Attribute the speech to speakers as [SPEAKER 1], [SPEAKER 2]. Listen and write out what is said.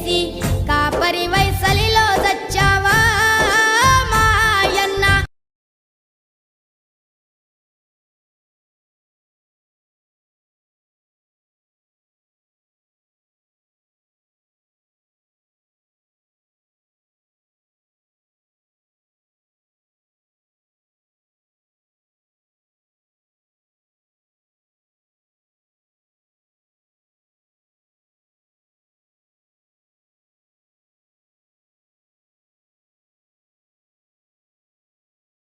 [SPEAKER 1] చేసి కాపరి వయసలి